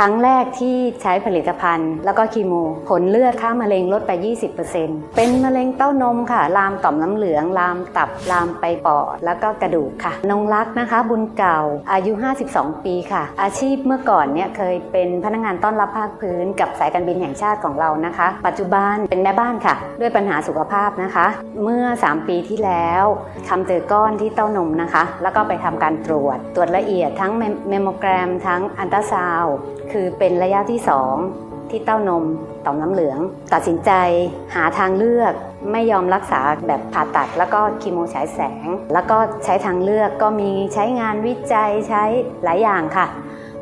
ครั้งแรกที่ใช้ผลิตภัณฑ์ แล้วก็คีโม ผลเลือดค่ามะเร็งลดไป 20%เป็นมะเร็งเต้านมค่ะ ลามต่อมน้ำเหลือง ลามตับ ลามไปปอด แล้วก็กระดูกค่ะ นงรักนะคะ บุญเก่า อายุ 52 ปีค่ะ อาชีพเมื่อก่อนเนี่ยเคยเป็นพนักงานต้อนรับภาคพื้น กับสายการบินแห่งชาติของเรานะคะ ปัจจุบันเป็นแม่บ้านค่ะ ด้วยปัญหาสุขภาพนะคะ เมื่อ 3 ปีที่แล้วทำเจอก้อนที่เต้านมนะคะ แล้วก็ไปทำการตรวจ ตรวจละเอียดทั้งเมมโมแกรม ทั้งอันตราซาวคือเป็นระยะที่2ที่เต้านมต่อมน้ำเหลือง ตัดสินใจหาทางเลือกไม่ยอมรักษาแบบผ่าตัด แล้วก็คีโมฉายแสง แล้วก็ใช้ทางเลือกก็มีใช้งานวิจัยใช้หลายอย่างค่ะ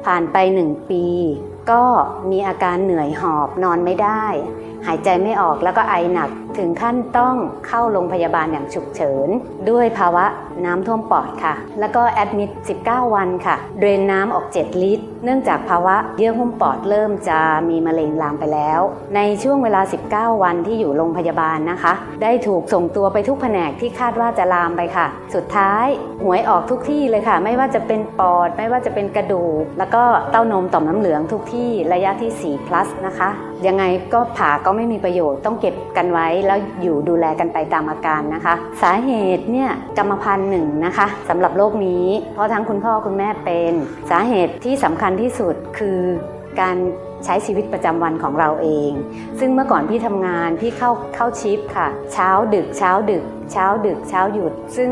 ผ่านไป1ปี ก็มีอาการเหนื่อยหอบนอนไม่ได้ หายใจไม่ออกแล้วก็ไอหนัก ถึงขั้นต้องเข้าโรงพยาบาลอย่างฉุกเฉิน ด้วยภาวะน้ำท่วมปอดค่ะ แล้วก็แอดมิด 19 วันค่ะเดรนน้ำออก 7 ลิตร เนื่องจากภาวะเยื่อหุ้มปอดเริ่มจะมีมะเร็งลามไปแล้ว ในช่วงเวลา 19 วันที่อยู่โรงพยาบาลนะคะ ได้ถูกส่งตัวไปทุกแผนกที่คาดว่าจะลามไปค่ะ สุดท้ายหวยออกทุกที่เลยค่ะ ไม่ว่าจะเป็นปอด ไม่ว่าจะเป็นกระดูก แล้วก็เต้านมต่อมน้ำเหลืองทุกที่ระยะที่ 4 plus นะคะ ยังไงก็ผ่าก็ไม่มีประโยชน์ต้องเก็บกันไว้แล้วอยู่ดูแลกันไปตามอาการนะคะ สาเหตุเนี่ยกรรมพันธุ์หนึ่งนะคะสำหรับโรคนี้ เพราะทั้งคุณพ่อคุณแม่เป็นสาเหตุที่สำคัญที่สุดคือการใช้ชีวิตประจำวันของเราเอง ซึ่งเมื่อก่อนพี่ทำงานพี่เข้าเข้าชิปค่ะ เช้าดึกเช้าดึก เช้าดึกเช้าหยุด ซึ่ง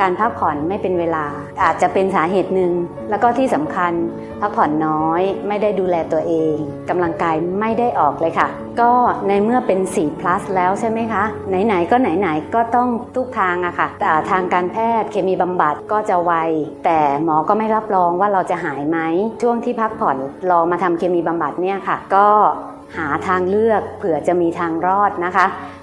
การพักผ่อนไม่เป็นเวลา อาจจะเป็นสาเหตุหนึ่ง แล้วก็ที่สำคัญพักผ่อนน้อย ไม่ได้ดูแลตัวเองกำลังกายไม่ได้ออกเลยค่ะ ก็ในเมื่อเป็น 4 plus แล้วใช่ไหมคะ ไหนๆก็ไหนๆก็ต้องทุกทางอะค่ะอ่ทางการแพทย์เคมีบำบัดก็จะไว แต่หมอก็ไม่รับรองว่าเราจะหายไหม ช่วงที่พักผ่อนรอมาทำเคมีบำบัดเนี่ยค่ะ ก็หาทางเลือกเผื่อจะมีทางรอดนะคะ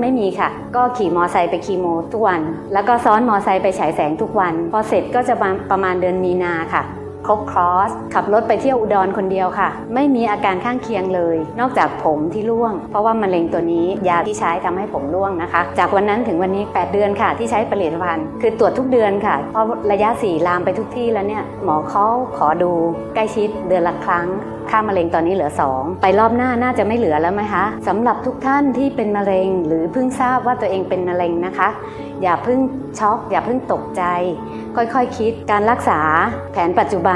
ไม่มีค่ะ ก็ขี่มอไซค์ไปคีโมทุกวัน แล้วก็ซ้อนมอไซค์ไปฉายแสงทุกวัน พอเสร็จก็จะประมาณเดือนมีนาค่ะ ครบครอสขับรถไปเที่ยวอุดรคนเดียวค่ะ ไม่มีอาการข้างเคียงเลย นอกจากผมที่ร่วง เพราะว่ามะเร็งตัวนี้ยาที่ใช้ทำให้ผมร่วงนะคะ จากวันนั้นถึงวันนี้ 8 เดือนค่ะ ที่ใช้ผลิตภัณฑ์ คือตรวจทุกเดือนค่ะ เพราะระยะสี่ลามไปทุกที่แล้วเนี่ยหมอเขาขอดูใกล้ชิดเดือนละครั้งค่ามะเร็งตอนนี้เหลือ 2 ไปรอบหน้าน่าจะไม่เหลือแล้วไหมคะสำหรับทุกท่านที่เป็นมะเร็ง หรือเพิ่งทราบว่าตัวเองเป็นมะเร็งนะคะ อย่าเพิ่งช็อก อย่าเพิ่งตกใจ ค่อยๆคคิดการรักษาแผนปัจจุบัน